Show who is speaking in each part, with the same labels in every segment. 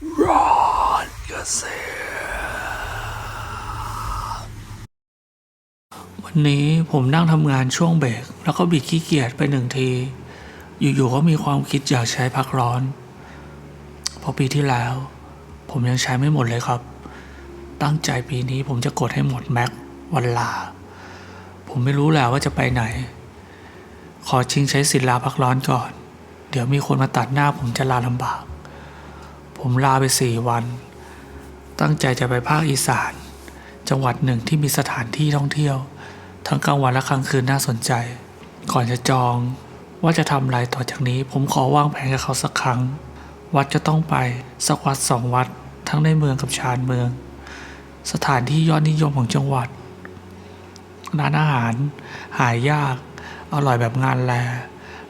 Speaker 1: ร้อนกระเซวันนี้ผมนั่งทำงานช่วงเบรกแล้วก็บิดขี้เกียจไปหนึ่งที อยู่ๆก็มีความคิดอยากใช้พักร้อนพราะปีที่แล้ว ผมยังใช้ไม่หมดเลยครับ ตั้งใจปีนี้ผมจะกดให้หมดแม็กวันลา ผมไม่รู้แหละว่าจะไปไหน ขอชิงใช้สิทธิ์ลาพักร้อนก่อน เดี๋ยวมีคนมาตัดหน้าผมจะลาลำบาก ผมลาไปสี่วัน ตั้งใจจะไปภาคอีสาน จังหวัดหนึ่งที่มีสถานที่ท่องเที่ยว ทั้งกลางวันและกลางคืนน่าสนใจ ก่อนจะจองว่าจะทำอะไรต่อจากนี้ ผมขอวางแผนกับเขาสักครั้ง วัดจะต้องไปสักวัดสองวัด ทั้งในเมืองกับชานเมือง สถานที่ยอดนิยมของจังหวัดร้านอาหาร หายาก อร่อยแบบงานแล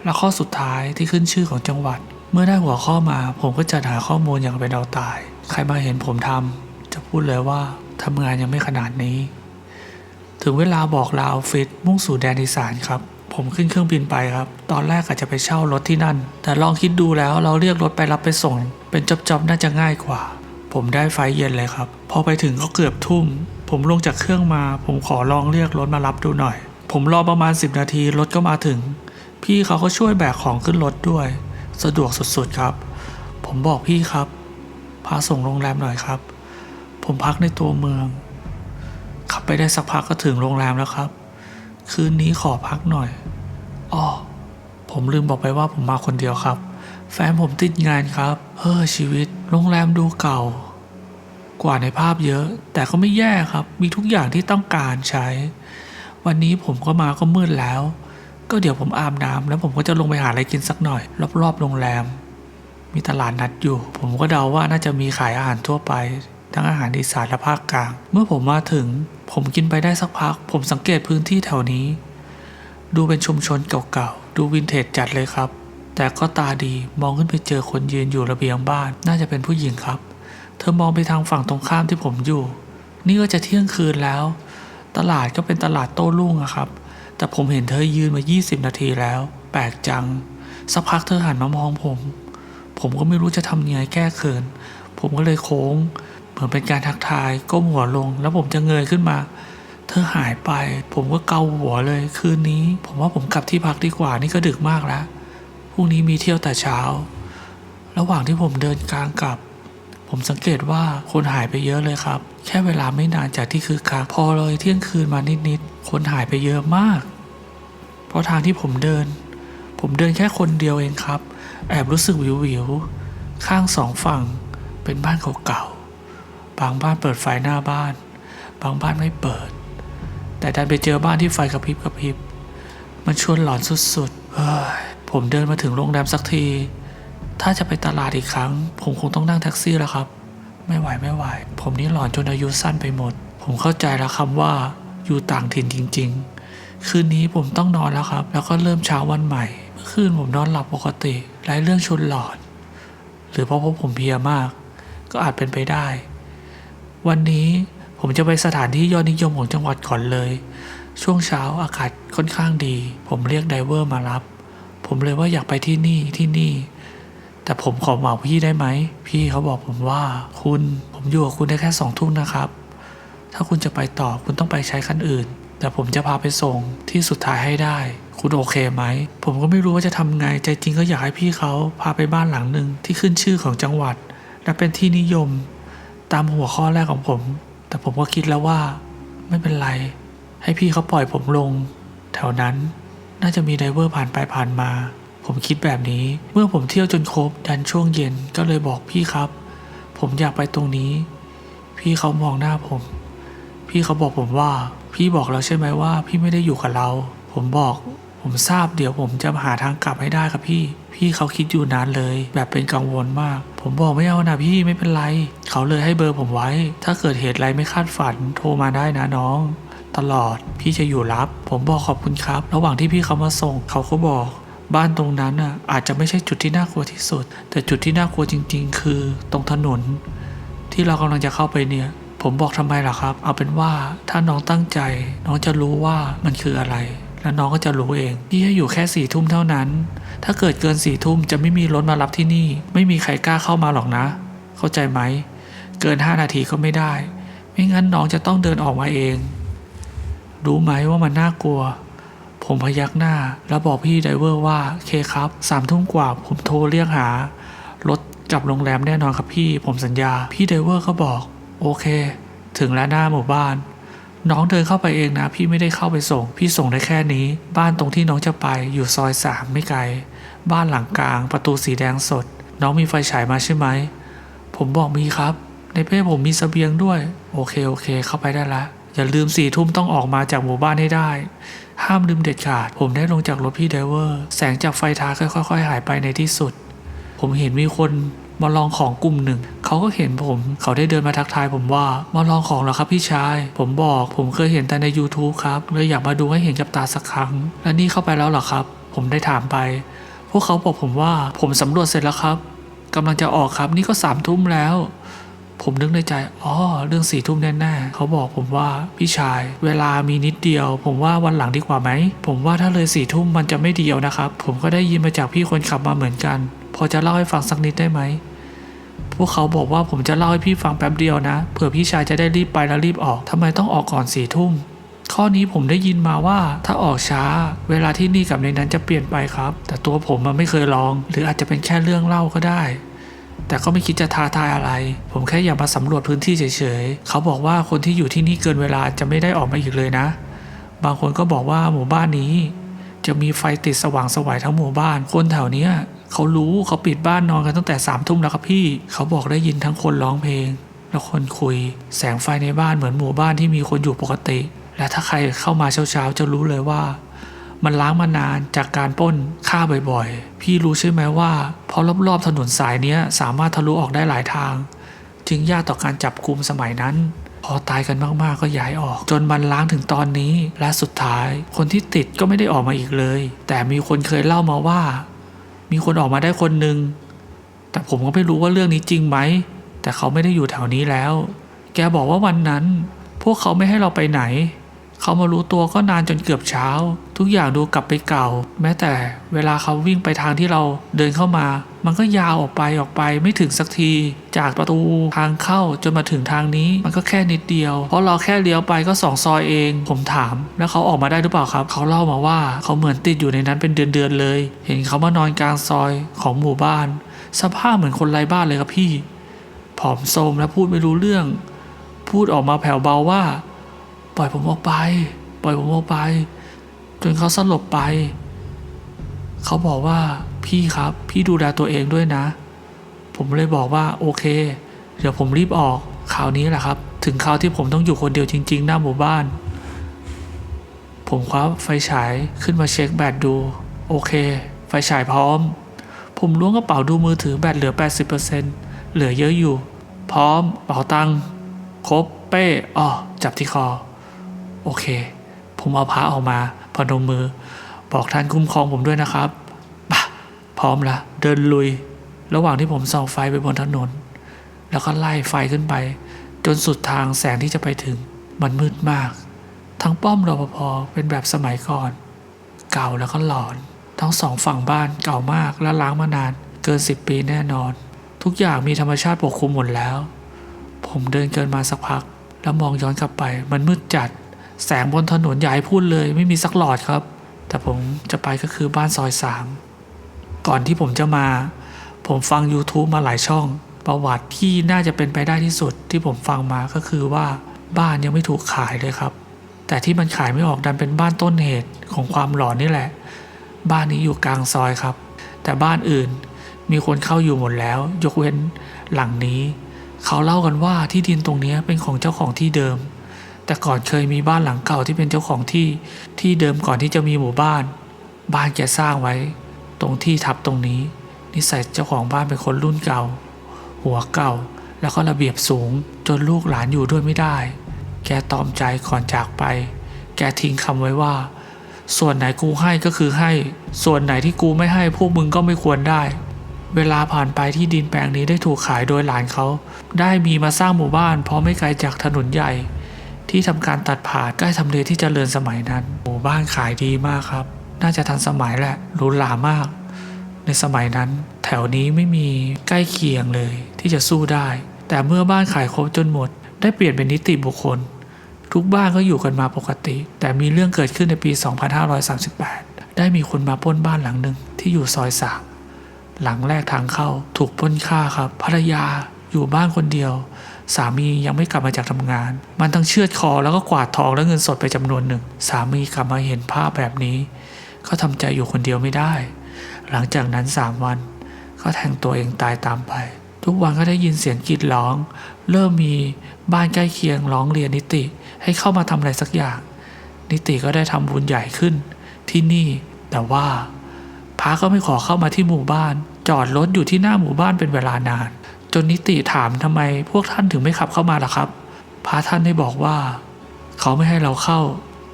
Speaker 1: และข้อสุดท้ายที่ขึ้นชื่อของจังหวัด เมื่อได้หัวข้อมาผมก็จัดหาข้อมูลอย่างเป็นเอาตาย ใครมาเห็นผมทำจะพูดเลยว่าทำงานยังไม่ขนาดนี้ ถึงเวลาบอกลาออฟฟิศมุ่งสู่แดนอีสานครับผมขึ้นเครื่องบินไปครับ ตอนแรกอาจจะไปเช่ารถที่นั่น แต่ลองคิดดูแล้วเราเรียกรถไปรับไปส่ง เป็นจอบๆน่าจะง่ายกว่า ผมได้ไฟเย็นเลยครับ พอไปถึงก็เกือบทุ่ม ผมลงจากเครื่องมา ผมขอลองเรียกรถมารับดูหน่อย ผมรอประมาณ 10 นาทีรถก็มาถึง พี่เขาก็ช่วยแบกของขึ้นรถด้วย สะดวกสุดๆครับ ผมบอกพี่ครับ พาส่งโรงแรมหน่อยครับ ผมพักในตัวเมือง ขับไปได้สักพักก็ถึงโรงแรมแล้วครับ คืนนี้ขอพักหน่อยอ้อผมลืมบอกไปว่าผมมาคนเดียวครับ แฟนผมติดงานครับ เฮ้อชีวิต โรงแรมดูเก่า กว่าในภาพเยอะ แต่ก็ไม่แย่ครับ มีทุกอย่างที่ต้องการใช้ วันนี้ผมก็มาก็มืดแล้ว ก็เดี๋ยวผมอาบน้ำแล้วผมก็จะลงไปหาอะไรกินสักหน่อย รอบๆโรงแรม มีตลาดนัดอยู่ ผมก็เดาว่าน่าจะมีขายอาหารทั่วไป ทั้งอาหารอีสานและภาคกลาง เมื่อผมมาถึง ผมกินไปได้สักพัก ผมสังเกตพื้นที่แถวนี้ ดูเป็นชุมชนเก่าๆ ดูวินเทจจัดเลยครับ แต่ก็ตาดีมองขึ้นไปเจอคนยืนอยู่ระเบียงบ้าน น่าจะเป็นผู้หญิงครับ เธอมองไปทางฝั่งตรงข้ามที่ผมอยู่ นี่ก็จะเที่ยงคืนแล้ว ตลาดก็เป็นตลาดโต้รุ่งอะครับ แต่ผมเห็นเธอยืนมา 20 นาทีแล้ว แปลกจัง สักพักเธอหันมามองผม ผมก็ไม่รู้จะทำยังไงแก้เขิน ผมก็เลยโค้ง เหมือนเป็นการทักทายก้มหัวลง แล้วผมจะเงยขึ้นมา เธอหายไป ผมก็เกาหัวเลย คืนนี้ ผมว่าผมกลับที่พักดีกว่านี่ก็ดึกมากแล้วพรุ่งนี้มีเที่ยวแต่เช้า ระหว่างที่ผมเดินกลางกลับ ผมสังเกตว่าคนหายไปเยอะเลยครับ แค่เวลาไม่นานจากที่คือคักพอเลยเที่ยงคืนมานิดๆคนหายไปเยอะมาก เพราะทางที่ผมเดิน ผมเดินแค่คนเดียวเองครับ แอบรู้สึกวิววิวๆข้างสองฝั่งเป็นบ้านเก่าๆบางบ้านเปิดไฟหน้าบ้าน บางบ้านไม่เปิด แต่ดันไปเจอบ้านที่ไฟกระพริบกระพริบมันชวนหลอนสุดๆเฮ้ยผมเดินมาถึงโรงแรมสักที ถ้าจะไปตลาดอีกครั้ง ผมคงต้องนั่งแท็กซี่แล้วครับ ไม่ไหวไม่ไหว ผมนี่หลอนจนอายุสั้นไปหมด ผมเข้าใจแล้วครับว่าอยู่ต่างถิ่นจริง ๆ คืนนี้ผมต้องนอนแล้วครับ แล้วก็เริ่มเช้าวันใหม่เมื่อคืนผมนอนหลับปกติไร้เรื่องชวนหลอน หรือเพราะพวกผมเพียมาก ก็อาจเป็นไปได้ วันนี้ผมจะไปสถานที่ยอดนิยมของจังหวัดก่อนเลย ช่วงเช้าอากาศค่อนข้างดี ผมเรียกไดเวอร์มารับ ผมเลยว่าอยากไปที่นี่ที่นี่ แต่ผมขอเหมาพี่ได้ไหม พี่เขาบอกผมว่าคุณผมอยู่กับคุณได้แค่สองทุ่มนะครับ ถ้าคุณจะไปต่อคุณต้องไปใช้คันอื่น แต่ผมจะพาไปส่งที่สุดท้ายให้ได้ คุณโอเคไหม ผมก็ไม่รู้ว่าจะทำไง ใจจริงก็อยากให้พี่เขาพาไปบ้านหลังหนึ่งที่ขึ้นชื่อของจังหวัด และเป็นที่นิยม ตามหัวข้อแรกของผม แต่ผมก็คิดแล้วว่าไม่เป็นไร ให้พี่เขาปล่อยผมลง แถวนั้นน่าจะมีไดเวอร์ผ่านไปผ่านมา ผมคิดแบบนี้ เมื่อผมเที่ยวจนครบดันช่วงเย็นก็เลยบอกพี่ครับ ผมอยากไปตรงนี้ พี่เขามองหน้าผม พี่เขาบอกผมว่า พี่บอกแล้วใช่ไหมว่า พี่ไม่ได้อยู่กับเรา ผมบอก ผมทราบเดี๋ยวผมจะหาทางกลับให้ได้ครับพี่ พี่เขาคิดอยู่นานเลย แบบเป็นกังวลมาก ผมบอกไม่เอานะพี่ไม่เป็นไร เขาเลยให้เบอร์ผมไว้ ถ้าเกิดเหตุอะไรไม่คาดฝันโทรมาได้นะน้องตลอด พี่จะอยู่รับ ผมบอกขอบคุณครับ ระหว่างที่พี่เขามาส่ง เขาก็บอก บ้านตรงนั้นน่ะอาจจะไม่ใช่จุดที่น่ากลัวที่สุด แต่จุดที่น่ากลัวจริง ๆ คือตรงถนน ที่เรากำลังจะเข้าไปเนี่ย ผมบอกทำไมล่ะครับ เอาเป็นว่าถ้าน้องตั้งใจ น้องจะรู้ว่ามันคืออะไร แล้วน้องก็จะรู้เองพี่ให้อยู่แค่สี่ทุ่มเท่านั้น ถ้าเกิดเกินสี่ทุ่มจะไม่มีรถมารับที่นี่ ไม่มีใครกล้าเข้ามาหรอกนะ เข้าใจไหมเกินห้านาทีก็ไม่ได้ ไม่งั้นน้องจะต้องเดินออกมาเอง รู้ไหมว่ามันน่ากลัว ผมพยักหน้า แล้วบอกพี่ไดเวอร์ว่าเคครับสามทุ่มกว่าผมโทรเรียกหารถกลับโรงแรมแน่นอนครับพี่ผมสัญญา พี่ไดเวอร์ก็บอก โอเค ถึงแล้วหน้าหมู่บ้าน น้องเดินเข้าไปเองนะ พี่ไม่ได้เข้าไปส่ง พี่ส่งได้แค่นี้ บ้านตรงที่น้องจะไปอยู่ซอยสามไม่ไกล บ้านหลังกลาง ประตูสีแดงสด น้องมีไฟฉายมาใช่ไหม ผมบอกมีครับ ในเป้ผมมีเสบียงด้วย โอเคโอเค เข้าไปได้ละอย่าลืมสี่ทุ่มต้องออกมาจากหมู่บ้านให้ได้ ห้ามลืมเด็ดขาด ผมได้ลงจากรถพี่ไดเวอร์ แสงจากไฟท้ายค่อยๆ หายไปในที่สุด ผมเห็นมีคนมาลองของกลุ่มหนึ่ง เขาก็เห็นผม เขาได้เดินมาทักทายผมว่า มาลองของเหรอครับพี่ชาย ผมบอกผมเคยเห็นแต่ใน YouTube ครับเลยอยากมาดูให้เห็นกับตาสักครั้ง แล้วนี่เข้าไปแล้วเหรอครับ ผมได้ถามไป พวกเขาบอกผมว่าผมสำรวจเสร็จแล้วครับกำลังจะออกครับนี่ก็สามทุ่มแล้ว ผมนึกในใจ อ๋อ เรื่องสี่ทุ่มแน่ๆเขาบอกผมว่า พี่ชาย เวลามีนิดเดียว ผมว่าวันหลังดีกว่าไหม ผมว่าถ้าเลยสี่ทุ่มมันจะไม่เดียวนะครับ ผมก็ได้ยินมาจากพี่คนขับมาเหมือนกัน พอจะเล่าให้ฟังสักนิดได้ไหม พวกเขาบอกว่าผมจะเล่าให้พี่ฟังแป๊บเดียวนะ เผื่อพี่ชายจะได้รีบไปแล้วรีบออกทำไมต้องออกก่อนสี่ทุ่ม ข้อนี้ผมได้ยินมาว่า ถ้าออกช้า เวลาที่นี่กับในนั้นจะเปลี่ยนไปครับ แต่ตัวผมมันไม่เคยลอง หรืออาจจะเป็นแค่เรื่องเล่าก็ได้ แต่ก็ไม่คิดจะท้าทายอะไร ผมแค่อยากมาสำรวจพื้นที่เฉยๆ เขาบอกว่าคนที่อยู่ที่นี่เกินเวลาจะไม่ได้ออกมาอีกเลยนะ บางคนก็บอกว่าหมู่บ้านนี้ จะมีไฟติดสว่างสวายทั้งหมู่บ้าน คนแถวเนี้ยเขารู้เขาปิดบ้านนอนกันตั้งแต่สามทุ่มแล้วครับพี่ เขาบอกได้ยินทั้งคนร้องเพลง และคนคุย แสงไฟในบ้านเหมือนหมู่บ้านที่มีคนอยู่ปกติ และถ้าใครเข้ามาเช้าๆจะรู้เลยว่า มันล้างมานานจากการป้นฆ่าบ่อยๆ พี่รู้ใช่ไหมว่าเพราะรอบๆถนนสายเนี้ยสามารถทะลุออกได้หลายทาง จึงยากต่อการจับกลุ่มสมัยนั้น พอตายกันมากๆก็ย้ายออก จนมันล้างถึงตอนนี้ และสุดท้าย คนที่ติดก็ไม่ได้ออกมาอีกเลย แต่มีคนเคยเล่ามาว่า มีคนออกมาได้คนหนึ่งแต่ผมก็ไม่รู้ว่าเรื่องนี้จริงไหม แต่เขาไม่ได้อยู่แถวนี้แล้ว แกบอกว่าวันนั้น พวกเขาไม่ให้เราไปไหน เขามารู้ตัวก็นานจนเกือบเช้า ทุกอย่างดูกลับไปเก่า แม้แต่เวลาเขาวิ่งไปทางที่เราเดินเข้ามา มันก็ยาวออกไปออกไปไม่ถึงสักที จากประตูทางเข้าจนมาถึงทางนี้มันก็แค่นิดเดียว เพราะเราแค่เลี้ยวไปก็สองซอยเอง ผมถาม แล้วเขาออกมาได้หรือเปล่าครับ เขาเล่ามาว่าเขาเหมือนติดอยู่ในนั้นเป็นเดือนๆเลย เห็นเขามานอนกลางซอยของหมู่บ้าน สภาพเหมือนคนไร้บ้านเลยครับพี่ผอมโทมและพูดไม่รู้เรื่อง พูดออกมาแผ่วเบาว่า ปล่อยผมออกไป ปล่อยผมออกไป จนเขาสลบไป เขาบอกว่าพี่ครับ พี่ดูแลตัวเองด้วยนะ ผมเลยบอกว่าโอเค เดี๋ยวผมรีบออกคราวนี้แหละครับ ถึงคราวที่ผมต้องอยู่คนเดียวจริง ๆ หน้าหมู่บ้าน ผมคว้าไฟฉายขึ้นมาเช็คแบตดู โอเค ไฟฉายพร้อม ผมล้วงกระเป๋าดูมือถือแบตเหลือ 80%เหลือเยอะอยู่ พร้อมเป๋าตังค์ครบเป้อ๋อจับที่คอ โอเค ผมเอาพระออกมาพนมมือ บอกท่านคุ้มครองผมด้วยนะครับปะพร้อมละเดินลุย ระหว่างที่ผมส่องไฟไปบนถนน แล้วก็ไล่ไฟขึ้นไป จนสุดทางแสงที่จะไปถึง มันมืดมาก ทั้งป้อมรปภเป็นแบบสมัยก่อน เก่าแล้วก็หลอน ทั้งสองฝั่งบ้านเก่ามากและล้างมานาน เกินสิบปีแน่นอน ทุกอย่างมีธรรมชาติปกคลุมหมดแล้ว ผมเดินเกินมาสักพักแล้วมองย้อนกลับไปมันมืดจัด แสงบนถนนใหญ่พูดเลย ไม่มีสักหลอดครับ แต่ผมจะไปก็คือบ้านซอยสามก่อนที่ผมจะมา ผมฟัง YouTube มาหลายช่อง ประวัติที่น่าจะเป็นไปได้ที่สุดที่ผมฟังมาก็คือว่าบ้านยังไม่ถูกขายเลยครับ แต่ที่มันขายไม่ออกดันเป็นบ้านต้นเหตุของความหลอนนี่แหละ บ้านนี้อยู่กลางซอยครับ แต่บ้านอื่นมีคนเข้าอยู่หมดแล้ว ยกเว้นหลังนี้ เขาเล่ากันว่าที่ดินตรงนี้เป็นของเจ้าของที่เดิม แต่ก่อนเคยมีบ้านหลังเก่าที่เป็นเจ้าของที่ที่เดิมก่อนที่จะมีหมู่บ้าน บ้านแกสร้างไว้ ตรงที่ทับตรงนี้ นิสัยเจ้าของบ้านเป็นคนรุ่นเก่า หัวเก่าแล้วก็ระเบียบสูง จนลูกหลานอยู่ด้วยไม่ได้ แกตอมใจก่อนจากไป แกทิ้งคำไว้ว่า ส่วนไหนกูให้ก็คือให้ ส่วนไหนที่กูไม่ให้พวกมึงก็ไม่ควรได้ เวลาผ่านไปที่ดินแปลงนี้ได้ถูกขายโดยหลานเขา ได้มีมาสร้างหมู่บ้านเพราะไม่ไกลจากถนนใหญ่ ที่ทำการตัดผ่านใกล้ทำเลที่เจริญสมัยนั้นหมู่บ้านขายดีมากครับ น่าจะทันสมัยแหละหรูหรามาก ในสมัยนั้น แถวนี้ไม่มีใกล้เคียงเลยที่จะสู้ได้ แต่เมื่อบ้านขายครบจนหมด ได้เปลี่ยนเป็นนิติบุคคล ทุกบ้านก็อยู่กันมาปกติ แต่มีเรื่องเกิดขึ้นในปี 2538 ได้มีคนมาปล้นบ้านหลังหนึ่งที่อยู่ซอยสามหลังแรกทางเข้าถูกปล้นฆ่าครับภรรยาอยู่บ้านคนเดียว สามียังไม่กลับมาจากทำงาน มันทั้งเชือดคอแล้วก็กวาดทองและเงินสดไปจำนวนหนึ่ง สามีกลับมาเห็นภาพแบบนี้ ก็ทำใจอยู่คนเดียวไม่ได้ หลังจากนั้นสามวันก็แทงตัวเองตายตามไป ทุกวันก็ได้ยินเสียงกรีดร้อง เริ่มมีบ้านใกล้เคียงร้องเรียนนิติ ให้เข้ามาทำอะไรสักอย่าง นิติก็ได้ทำบุญใหญ่ขึ้น ที่นี่ แต่ว่าพระก็ไม่ขอเข้ามาที่หมู่บ้าน จอดรถอยู่ที่หน้าหมู่บ้านเป็นเวลานาน จนนิติถามทำไมพวกท่านถึงไม่ขับเข้ามาล่ะครับ พระท่านได้บอกว่า เขาไม่ให้เราเข้า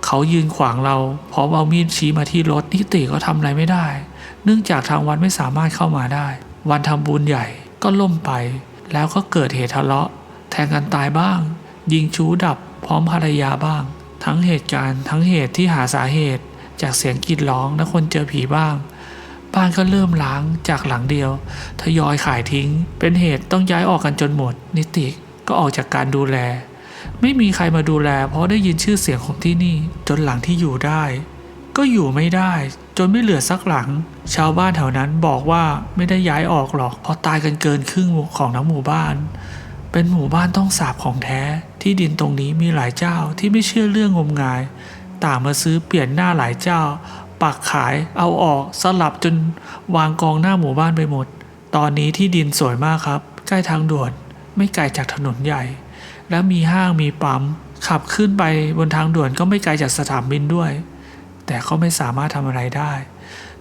Speaker 1: เขายืนขวางเราพร้อมเอามีดชี้มาที่รถนิติก็ทำอะไรไม่ได้ เนื่องจากทางวัดไม่สามารถเข้ามาได้ วันทำบุญใหญ่ก็ล่มไป แล้วก็เกิดเหตุทะเลาะ แทงกันตายบ้าง ยิงชู้ดับพร้อมภรรยาบ้าง ทั้งเหตุการณ์ ทั้งเหตุที่หาสาเหตุ จากเสียงกรีดร้องและคนเจอผีบ้าง บ้านก็เริ่มล้างจากหลังเดียว ทยอยขายทิ้ง เป็นเหตุต้องย้ายออกกันจนหมด นิติก็ออกจากการดูแล ไม่มีใครมาดูแล เพราะได้ยินชื่อเสียงของที่นี่ จนหลังที่อยู่ได้ ก็อยู่ไม่ได้ จนไม่เหลือสักหลัง ชาวบ้านแถวนั้นบอกว่าไม่ได้ย้ายออกหรอก เพราะตายกันเกินครึ่งของทั้งหมู่บ้าน เป็นหมู่บ้านต้องสาบของแท้ ที่ดินตรงนี้มีหลายเจ้าที่ไม่เชื่อเรื่องงมงาย ต่างมาซื้อเปลี่ยนหน้าหลายเจ้า ปักขายเอาออกสลับจนวางกองหน้าหมู่บ้านไปหมด ตอนนี้ที่ดินสวยมากครับ ใกล้ทางด่วนไม่ไกลจากถนนใหญ่ และมีห้างมีปั๊มขับขึ้นไปบนทางด่วนก็ไม่ไกลจากสนามบินด้วย แต่ก็ไม่สามารถทำอะไรได้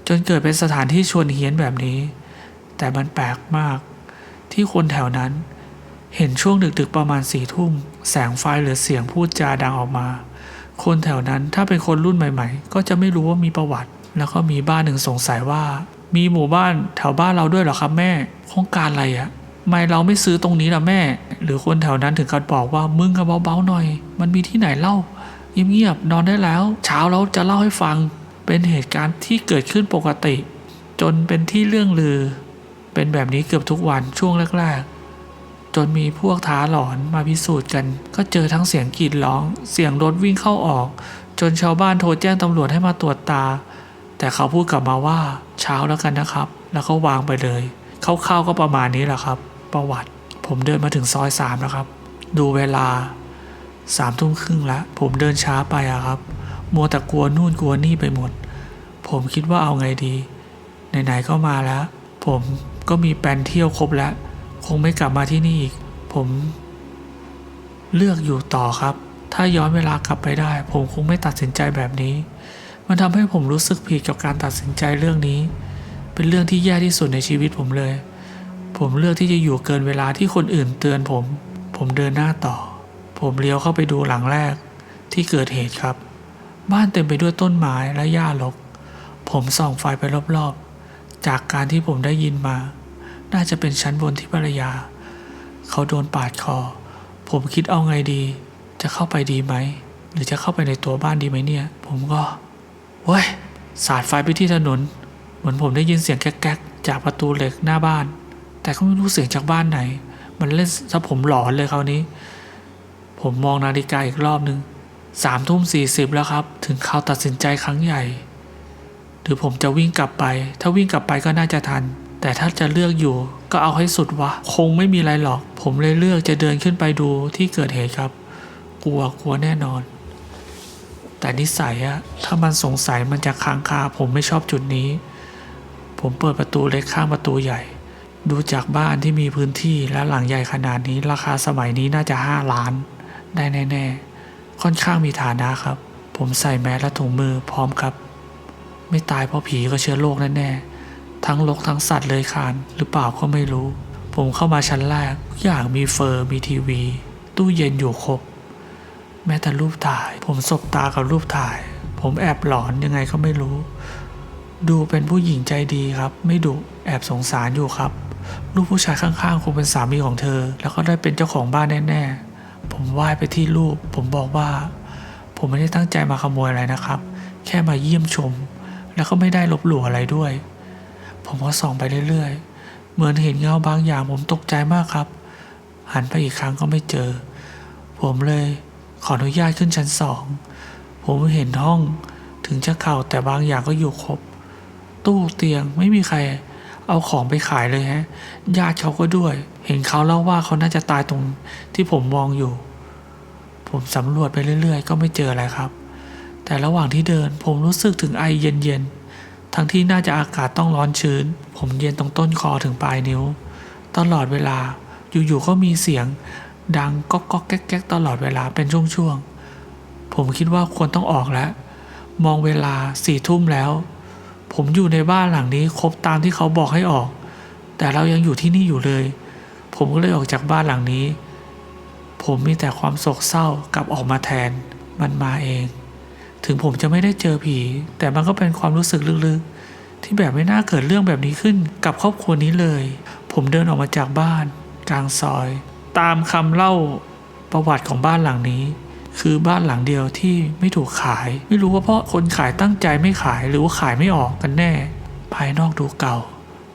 Speaker 1: จนเกิดเป็นสถานที่ชวนเฮี้ยนแบบนี้ แต่มันแปลกมาก ที่คนแถวนั้น เห็นช่วงดึกๆประมาณสี่ทุ่ม แสงไฟหรือเสียงพูดจาดังออกมา คนแถวนั้นถ้าเป็นคนรุ่นใหม่ ๆ ก็จะไม่รู้ว่ามีประวัติ แล้วก็มีบ้านหนึ่งสงสัยว่า มีหมู่บ้านแถวบ้านเราด้วยเหรอครับแม่ โครงการอะไรอะไม่เราไม่ซื้อตรงนี้ล่ะแม่ หรือคนแถวนั้นถึงกับบอกว่ามึงกับเบาๆหน่อย มันมีที่ไหนเล่าเงียบๆนอนได้แล้ว เช้าแล้วจะเล่าให้ฟัง เป็นเหตุการณ์ที่เกิดขึ้นปกติ จนเป็นที่เรื่องลือ เป็นแบบนี้เกือบทุกวันช่วงแรกๆ จนมีพวกท้าหลอนมาพิสูจน์กัน ก็เจอทั้งเสียงกรีดร้อง เสียงรถวิ่งเข้าออก จนชาวบ้านโทรแจ้งตำรวจให้มาตรวจตา แต่เขาพูดกลับมาว่าเช้าแล้วกันนะครับ แล้วก็วางไปเลยคร่าวๆก็ประมาณนี้แหละครับ ประวัติ ผมเดินมาถึงซอยสามแล้วครับ ดูเวลาสามทุ่มครึ่งแล้วผมเดินช้าไปอะครับ มัวแต่กลัวนู่นกลัวนี่ไปหมด ผมคิดว่าเอาไงดี ไหนๆก็มาแล้ว ผมก็มีแปนเที่ยวครบแล้ว คงไม่กลับมาที่นี่อีก ผม เลือกอยู่ต่อครับ ถ้าย้อนเวลากลับไปได้ ผมคงไม่ตัดสินใจแบบนี้ มันทำให้ผมรู้สึกผิดกับการตัดสินใจเรื่องนี้ เป็นเรื่องที่แย่ที่สุดในชีวิตผมเลย ผมเลือกที่จะอยู่เกินเวลาที่คนอื่นเตือนผม ผมเดินหน้าต่อ ผมเลี้ยวเข้าไปดูหลังแรก ที่เกิดเหตุครับ บ้านเต็มไปด้วยต้นไม้และหญ้ารกผมส่องไฟไปรอบๆ จากการที่ผมได้ยินมา น่าจะเป็นชั้นบนที่ภรรยา เขาโดนปาดคอ ผมคิดเอาไงดี จะเข้าไปดีไหม หรือจะเข้าไปในตัวบ้านดีไหมเนี่ย ผมก็เว้ยสาดไฟไปที่ถนน เหมือนผมได้ยินเสียงแก๊กๆจากประตูเหล็กหน้าบ้าน แต่ก็ไม่รู้เสียงจากบ้านไหน มันเล่นซะผมหลอนเลยคราวนี้ ผมมองนาฬิกาอีกรอบหนึ่งสามทุ่มสี่สิบแล้วครับ ถึงเขาวตัดสินใจครั้งใหญ่ หรือผมจะวิ่งกลับไป ถ้าวิ่งกลับไปก็น่าจะทัน แต่ถ้าจะเลือกอยู่ก็เอาให้สุดวะ คงไม่มีอะไรหรอก ผมเลยเลือกจะเดินขึ้นไปดูที่เกิดเหตุครับ กลัวกลัวแน่นอน แต่นิสัยอะถ้ามันสงสัยมันจะค้างคาผมไม่ชอบจุดนี้ ผมเปิดประตูเล็กข้างประตูใหญ่ ดูจากบ้านที่มีพื้นที่และหลังใหญ่ขนาดนี้ ราคาสมัยนี้น่าจะห้าล้าน ได้แน่ๆ ค่อนข้างมีฐานะครับ ผมใส่แมสและถุงมือพร้อมครับ ไม่ตายเพราะผีก็เชื้อโรคแน่ๆ ทั้งลกทั้งสัตว์เลยคานหรือเปล่าก็ไม่รู้ ผมเข้ามาชั้นแรกทุกอย่างมีเฟอร์มีทีวี ตู้เย็นอยู่ครบ แม้แต่รูปถ่าย ผมสบตากับรูปถ่าย ผมแอบหลอนยังไงก็ไม่รู้ ดูเป็นผู้หญิงใจดีครับ ไม่ดุแอบสงสารอยู่ครับ ลูกผู้ชายข้างๆคงเป็นสามีของเธอ แล้วก็ได้เป็นเจ้าของบ้านแน่ๆ ผมไหว้ไปที่รูป ผมบอกว่า ผมไม่ได้ตั้งใจมาขโมยอะไรนะครับ แค่มาเยี่ยมชม แล้วก็ไม่ได้ลบหลู่อะไรด้วย ผมก็ส่องไปเรื่อยๆ เหมือนเห็นเงาบางอย่างผมตกใจมากครับ หันไปอีกครั้งก็ไม่เจอ ผมเลยขออนุญาตขึ้นชั้นสอง ผมเห็นห้องถึงจะเก่าแต่บางอย่างก็อยู่ครบ ตู้เตียงไม่มีใครเอาของไปขายเลยฮะ ญาติเขาก็ด้วย เห็นเขาเล่าว่าเขาน่าจะตายตรงที่ผมมองอยู่ ผมสำรวจไปเรื่อยๆ ก็ไม่เจออะไรครับ แต่ระหว่างที่เดินผมรู้สึกถึงไอเย็นๆ ทั้งที่น่าจะอากาศต้องร้อนชื้น ผมเย็นตรงต้นคอถึงปลายนิ้ว ตลอดเวลา อยู่ๆก็มีเสียง ดังก๊อกก๊อกแก๊กแก๊กตลอดเวลาเป็นช่วงๆ ผมคิดว่าควรต้องออกแล้ว มองเวลาสี่ทุ่มแล้ว ผมอยู่ในบ้านหลังนี้ครบตามที่เขาบอกให้ออก แต่เรายังอยู่ที่นี่อยู่เลย ผมก็เลยออกจากบ้านหลังนี้ ผมมีแต่ความโศกเศร้ากลับออกมาแทน มันมาเอง ถึงผมจะไม่ได้เจอผี แต่มันก็เป็นความรู้สึกลึกๆ ที่แบบไม่น่าเกิดเรื่องแบบนี้ขึ้นกับครอบครัวนี้เลย ผมเดินออกมาจากบ้าน กลางซอย ตามคำเล่าประวัติของบ้านหลังนี้ คือบ้านหลังเดียวที่ไม่ถูกขาย ไม่รู้ว่าเพราะคนขายตั้งใจไม่ขายหรือว่าขายไม่ออกกันแน่ ภายนอกดูเก่า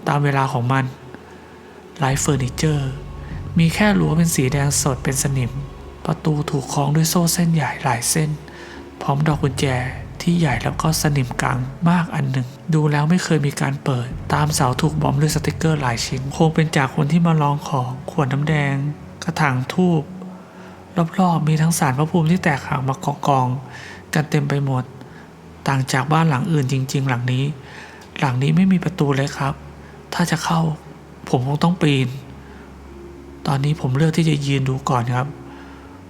Speaker 1: ตามเวลาของมันไลฟ์เฟอร์นิเจอร์ มีแค่รั้วเป็นสีแดงสดเป็นสนิม ประตูถูกคล้องด้วยโซ่เส้นใหญ่หลายเส้น พร้อมดอกกุญแจที่ใหญ่แล้วก็สนิมกลางมากอันหนึ่ง ดูแล้วไม่เคยมีการเปิด ตามเสาถูกบอมด้วยสติกเกอร์หลายชิ้น คงเป็นจากคนที่มาลองของขวดน้ำแดง กระถางทูบรอบๆมีทั้งสารพระภูมิที่แตกหักมากองๆกันเต็มไปหมด ต่างจากบ้านหลังอื่นจริง ๆ หลังนี้ หลังนี้ไม่มีประตูเลยครับ ถ้าจะเข้า ผมคงต้องปีน ตอนนี้ผมเลือกที่จะยืนดูก่อนครับ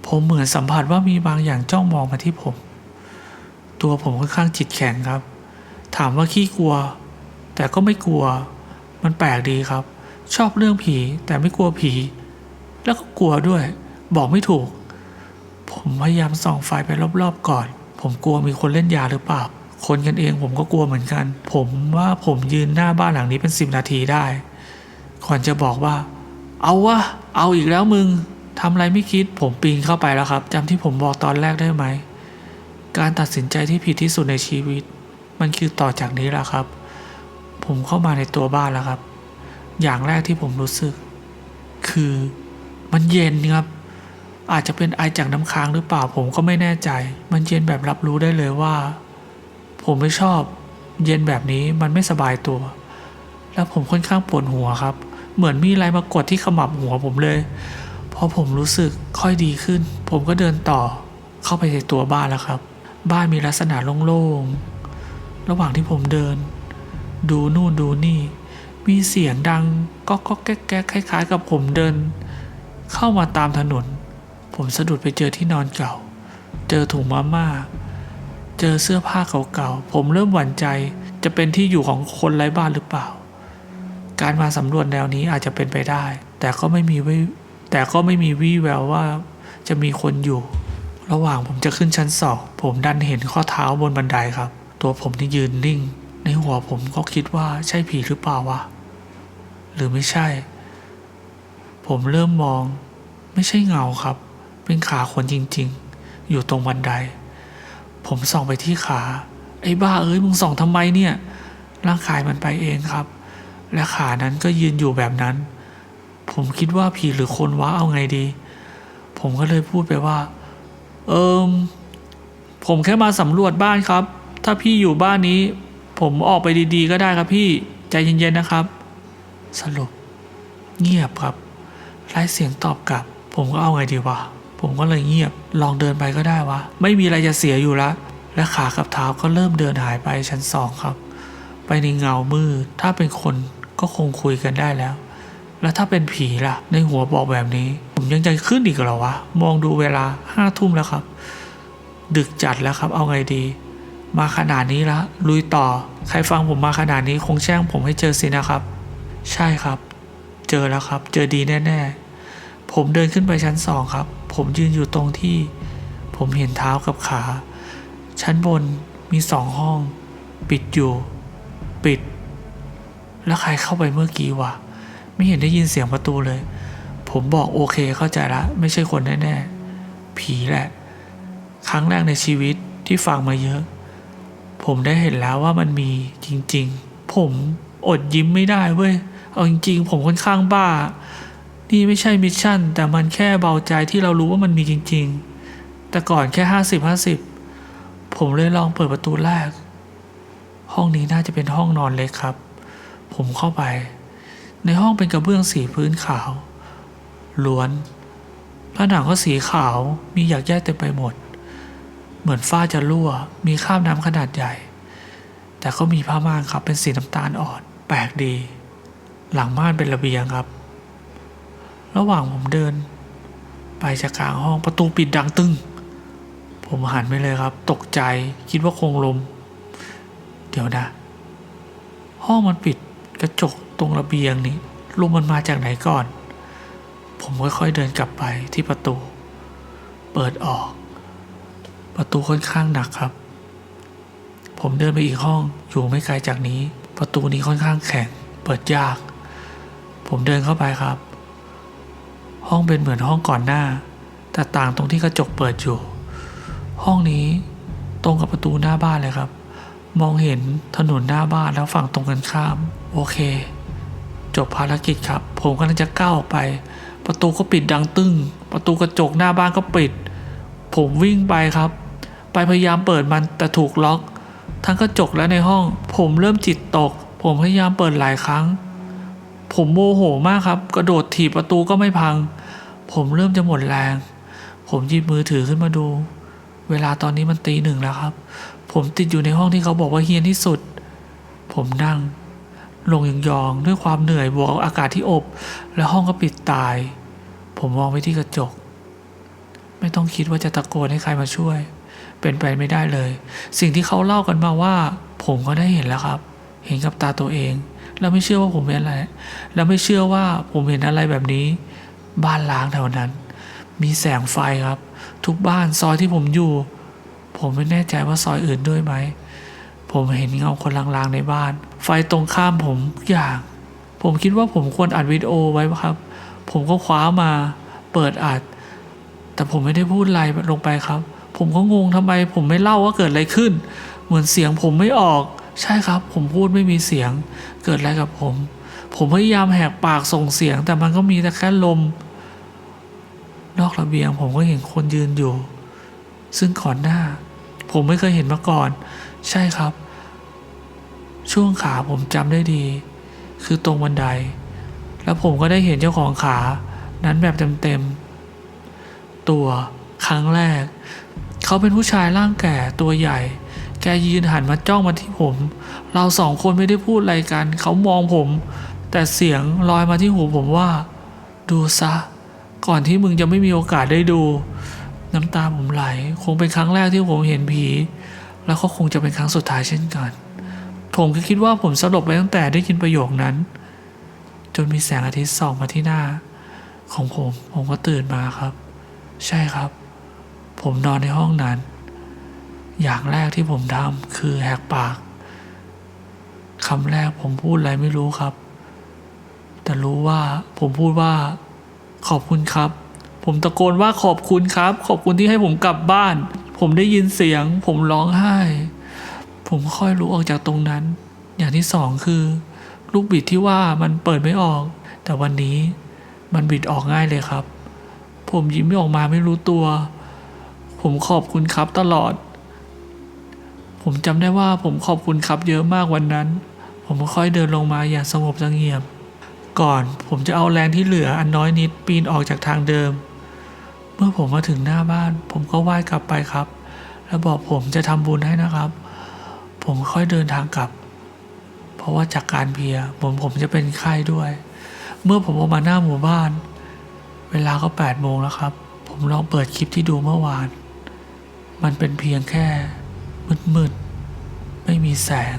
Speaker 1: ผมเหมือนสัมผัสว่ามีบางอย่างจ้องมองมาที่ผม ตัวผมค่อนข้างจิตแข็งครับ ถามว่าขี้กลัว แต่ก็ไม่กลัว มันแปลกดีครับ ชอบเรื่องผีแต่ไม่กลัวผี แล้วก็กลัวด้วย บอกไม่ถูก ผมพยายามส่องไฟไปรอบๆก่อน ผมกลัวมีคนเล่นยาหรือเปล่า คนกันเองผมก็กลัวเหมือนกัน ผมว่าผมยืนหน้าบ้านหลังนี้เป็นสิบนาทีได้ก่อนจะบอกว่า เอาวะเอาอีกแล้วมึงทำอะไรไม่คิด ผมปีนเข้าไปแล้วครับจำที่ผมบอกตอนแรกได้ไหม การตัดสินใจที่ผิดที่สุดในชีวิต มันคือต่อจากนี้แหละครับ ผมเข้ามาในตัวบ้านแล้วครับ อย่างแรกที่ผมรู้สึก คือมันเย็นครับ อาจจะเป็นไอจากน้ำค้างหรือเปล่าผมก็ไม่แน่ใจ มันเย็นแบบรับรู้ได้เลยว่า ผมไม่ชอบ เย็นแบบนี้มันไม่สบายตัว แล้วผมค่อนข้างปวดหัวครับ เหมือนมีอะไรมากดที่ขมับหัวผมเลยพอผมรู้สึกค่อยดีขึ้น ผมก็เดินต่อเข้าไปในตัวบ้านแล้วครับ บ้านมีลักษณะโล่งๆ ระหว่างที่ผมเดิน ดูนู่นดูนี่ มีเสียงดังก็ก็แก๊กแก๊กคล้าย ๆ กับผมเดิน เข้ามาตามถนน ผมสะดุดไปเจอที่นอนเก่า เจอถุงมาม่า เจอเสื้อผ้าเก่าๆ ผมเริ่มหวั่นใจจะเป็นที่อยู่ของคนไร้บ้านหรือเปล่า การมาสำรวจแนวนี้อาจจะเป็นไปได้ แต่ก็ไม่มีวิแต่ก็ไม่มีวี่แววว่าจะมีคนอยู่ ระหว่างผมจะขึ้นชั้นสองผมดันเห็นข้อเท้าบนบันไดครับ ตัวผมที่ยืนนิ่ง ในหัวผมก็คิดว่าใช่ผีหรือเปล่าวะหรือไม่ใช่ ผมเริ่มมอง ไม่ใช่เงาครับ เป็นขาคนจริงๆ อยู่ตรงบันได ผมส่องไปที่ขา ไอ้บ้าเอ้ยมึงส่องทำไมเนี่ย ร่างกายมันไปเองครับ และขานั้นก็ยืนอยู่แบบนั้น ผมคิดว่าผีหรือคนวะเอาไงดี ผมก็เลยพูดไปว่า เอิมผมแค่มาสำรวจบ้านครับ ถ้าพี่อยู่บ้านนี้ ผมออกไปดีๆ ก็ได้ครับพี่ใจเย็นๆนะครับ สรุป เงียบครับไร้เสียงตอบกลับ ผมก็เอาไงดีวะผมก็เลยเงียบ ลองเดินไปก็ได้วะ ไม่มีอะไรจะเสียอยู่ละ และขากับเท้าก็เริ่มเดินหายไปชั้นสองครับ ไปในเงามืด ถ้าเป็นคนก็คงคุยกันได้แล้ว แล้วถ้าเป็นผีล่ะ ในหัวบอกแบบนี้ ผมยังใจขึ้นอีกเหรอวะ มองดูเวลาห้าทุ่มแล้วครับ ดึกจัดแล้วครับ เอาไงดี มาขนาดนี้ละลุยต่อ ใครฟังผมมาขนาดนี้คงแช่งผมให้เจอสินะครับ ใช่ครับ เจอแล้วครับ เจอดีแน่ ๆ ผมเดินขึ้นไปชั้นสองครับ ผมยืนอยู่ตรงที่ ผมเห็นเท้ากับขา ชั้นบนมีสองห้อง ปิดอยู่ ปิด แล้วใครเข้าไปเมื่อกี้วะ ไม่เห็นได้ยินเสียงประตูเลย ผมบอกโอเคเข้าใจละ ไม่ใช่คนแน่ๆ ผีแหละ ครั้งแรกในชีวิตที่ฟังมาเยอะ ผมได้เห็นแล้วว่ามันมีจริงๆ ผมอดยิ้มไม่ได้เว้ย เอาจริงๆ ผมค่อนข้างบ้า นี่ไม่ใช่มิชชั่น แต่มันแค่เบาใจที่เรารู้ว่ามันมีจริงๆ แต่ก่อนแค่ห้าสิบห้าสิบผมเลยลองเปิดประตูแรก ห้องนี้น่าจะเป็นห้องนอนเล็กครับ ผมเข้าไป ในห้องเป็นกระเบื้องสีพื้นขาว ล้วน ผนังก็สีขาวมีหยักแยกเต็มไปหมด เหมือนฝ้าจะรั่ว มีคราบน้ำขนาดใหญ่ แต่ก็มีผ้าม่านครับเป็นสีน้ำตาลอ่อน แปลกดี หลังม่านเป็นระเบียงครับ ระหว่างผมเดิน ไปจากกลางห้องประตูปิดดังตึ้งผมหันไปเลยครับ ตกใจคิดว่าคงลม เดี๋ยวนะ ห้องมันปิดกระจก ตรงระเบียงนี่ลมมันมาจากไหนก่อน ผมค่อยๆเดินกลับไปที่ประตู เปิดออก ประตูค่อนข้างหนักครับ ผมเดินไปอีกห้องอยู่ไม่ไกลจากนี้ ประตูนี้ค่อนข้างแข็ง เปิดยาก ผมเดินเข้าไปครับ ห้องเป็นเหมือนห้องก่อนหน้า แต่ต่างตรงที่กระจกเปิดอยู่ ห้องนี้ตรงกับประตูหน้าบ้านเลยครับ มองเห็นถนนหน้าบ้านแล้วฝั่งตรงกันข้าม โอเค จบภารกิจครับ ผมกำลังจะก้าวออกไป ประตูก็ปิดดังตึ้ง ประตูกระจกหน้าบ้านก็ปิด ผมวิ่งไปครับ ไปพยายามเปิดมันแต่ถูกล็อก ทั้งกระจกและในห้อง ผมเริ่มจิตตก ผมพยายามเปิดหลายครั้ง ผมโมโหมากครับ กระโดดถีบประตูก็ไม่พัง ผมเริ่มจะหมดแรง ผมหยิบมือถือขึ้นมาดู เวลาตอนนี้มันตีหนึ่งแล้วครับ ผมติดอยู่ในห้องที่เขาบอกว่าเฮียนที่สุด ผมนั่ง ลงยองๆด้วยความเหนื่อยบวกอากาศที่อบ และห้องก็ปิดตาย ผมมองไปที่กระจก ไม่ต้องคิดว่าจะตะโกนให้ใครมาช่วย เป็นไปไม่ได้เลย สิ่งที่เขาเล่ากันมาว่า ผมก็ได้เห็นแล้วครับ เห็นกับตาตัวเอง แล้วไม่เชื่อว่าผมเห็นอะไร แล้วไม่เชื่อว่าผมเห็นอะไรแบบนี้ บ้านล้างแถวนั้น มีแสงไฟครับ ทุกบ้านซอยที่ผมอยู่ ผมไม่แน่ใจว่าซอยอื่นด้วยไหม ผมเห็นเงาคนลางๆในบ้าน ไฟตรงข้ามผมทุกอย่าง ผมคิดว่าผมควรอัดวิดีโอไว้ครับ ผมก็คว้ามาเปิดอัด แต่ผมไม่ได้พูดอะไรลงไปครับ ผมก็งงทำไม ผมไม่เล่าว่าเกิดอะไรขึ้น เหมือนเสียงผมไม่ออก ใช่ครับ ผมพูดไม่มีเสียง เกิดอะไรกับผม ผมพยายามแหกปากส่งเสียง แต่มันก็มีแต่แค่ลม นอกระเบียงผมก็เห็นคนยืนอยู่ ซึ่งก่อนหน้า ผมไม่เคยเห็นมาก่อน ใช่ครับ ช่วงขาผมจำได้ดี คือตรงบันได แล้วผมก็ได้เห็นเจ้าของขา นั้นแบบเต็มๆ ตัวครั้งแรก เขาเป็นผู้ชายร่างแก่ตัวใหญ่ แกยืนหันมาจ้องมาที่ผม เราสองคนไม่ได้พูดอะไรกัน เขามองผม แต่เสียงลอยมาที่หูผมว่า ดูซะ ก่อนที่มึงจะไม่มีโอกาสได้ดู น้ำตาผมไหล คงเป็นครั้งแรกที่ผมเห็นผี แล้วก็คงจะเป็นครั้งสุดท้ายเช่นกัน ผมก็คิดว่าผมสลบไปตั้งแต่ได้ยินประโยคนั้น จนมีแสงอาทิตย์ส่องมาที่หน้า ของผม ผมก็ตื่นมาครับ ใช่ครับ ผมนอนในห้องนั้น อย่างแรกที่ผมทำคือแหกปากคำแรกผมพูดอะไรไม่รู้ครับ แต่รู้ว่าผมพูดว่า ขอบคุณครับ ผมตะโกนว่าขอบคุณครับ ขอบคุณที่ให้ผมกลับบ้าน ผมได้ยินเสียง ผมร้องไห้ ผมค่อยรู้ออกจากตรงนั้น อย่างที่สองคือ ลูกบิดที่ว่ามันเปิดไม่ออก แต่วันนี้มันบิดออกง่ายเลยครับ ผมยิ้มไม่ออกมาไม่รู้ตัว ผมขอบคุณครับตลอด ผมจำได้ว่าผมขอบคุณครับเยอะมากวันนั้น ผมค่อยเดินลงมาอย่างสงบเสงี่ยมก่อนผมจะเอาแรงที่เหลืออันน้อยนิดปีนออกจากทางเดิม เมื่อผมมาถึงหน้าบ้าน ผมก็ไหว้กลับไปครับ แล้วบอกผมจะทำบุญให้นะครับ ผมค่อยเดินทางกลับ เพราะว่าจากการเพียผมผมจะเป็นไข้ด้วย เมื่อผมออกมาหน้าหมู่บ้าน เวลาก็แปดโมงแล้วครับ ผมลองเปิดคลิปที่ดูเมื่อวาน มันเป็นเพียงแค่มืดๆไม่มีแสง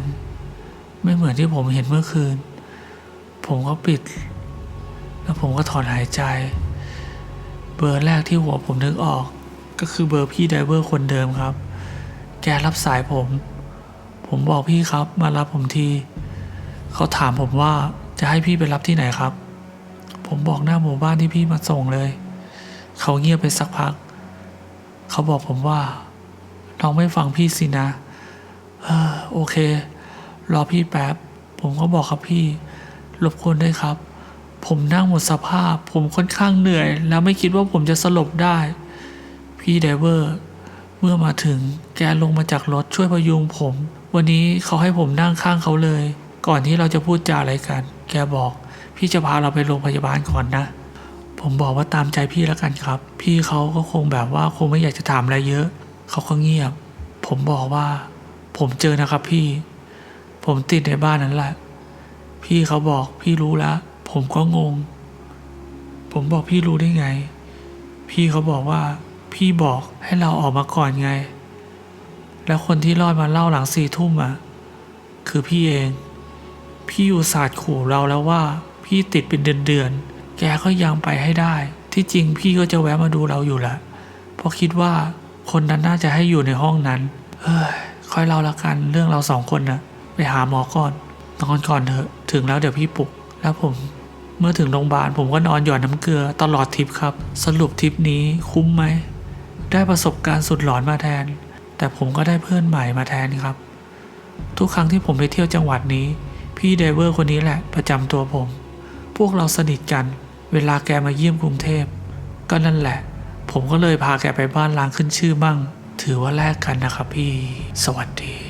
Speaker 1: ไม่เหมือนที่ผมเห็นเมื่อคืน ผมก็ปิด แล้วผมก็ถอนหายใจ เบอร์แรกที่หัวผมนึกออก ก็คือเบอร์พี่ไดเวอร์คนเดิมครับ แกรับสายผม ผมบอกพี่ครับมารับผมที เขาถามผมว่าจะให้พี่ไปรับที่ไหนครับ ผมบอกหน้าหมู่บ้านที่พี่มาส่งเลย เขาเงียบไปสักพัก เขาบอกผมว่าน้องไม่ฟังพี่สินะ เออโอเค รอพี่แป๊บ ผมก็บอกครับพี่รบกวนด้วยครับ ผมนั่งหมดสภาพ ผมค่อนข้างเหนื่อย แล้วไม่คิดว่าผมจะสลบได้ พี่ไดเวอร์ เมื่อมาถึงแกลงมาจากรถช่วยพยุงผม วันนี้เขาให้ผมนั่งข้างเขาเลย ก่อนที่เราจะพูดจาอะไรกัน แกบอก พี่จะพาเราไปโรงพยาบาลก่อนนะ ผมบอกว่าตามใจพี่แล้วกันครับ พี่เขาก็คงแบบว่าคงไม่อยากจะถามอะไรเยอะ เขาก็เงียบ ผมบอกว่า ผมเจอนะครับพี่ ผมติดในบ้านนั้นแหละ พี่เขาบอกพี่รู้แล้ว ผมก็งง ผมบอกพี่รู้ได้ไง พี่เขาบอกว่า พี่บอกให้เราออกมาก่อนไง แล้วคนที่รอดมาเล่าหลังสี่ทุ่มอะ คือพี่เอง พี่อยู่ศาสตร์ขู่เราแล้วว่า พี่ติดเป็นเดือนๆ แกก็ยังไปให้ได้ ที่จริงพี่ก็จะแวะมาดูเราอยู่แหละ เพราะคิดว่าคนนั้นน่าจะให้อยู่ในห้องนั้น เฮ้ย ค่อยเล่าละกันเรื่องเราสองคนนะไปหาหมอก่อนนอนก่อนเถอะ ถึงแล้วเดี๋ยวพี่ปลุก แล้วผม เมื่อถึงโรงพยาบาลผมก็นอนหยอดน้ำเกลือตลอดทริปครับ สรุปทริปนี้คุ้มไหม ได้ประสบการณ์สุดหลอนมาแทน แต่ผมก็ได้เพื่อนใหม่มาแทนครับ ทุกครั้งที่ผมไปเที่ยวจังหวัดนี้ พี่ไดเวอร์คนนี้แหละประจำตัวผม พวกเราสนิทกัน เวลาแกมาเยี่ยมกรุงเทพ ก็นั่นแหละ ผมก็เลยพาแกไปบ้านล้างขึ้นชื่อมั่งถือว่าแลกกันนะครับพี่ สวัสดี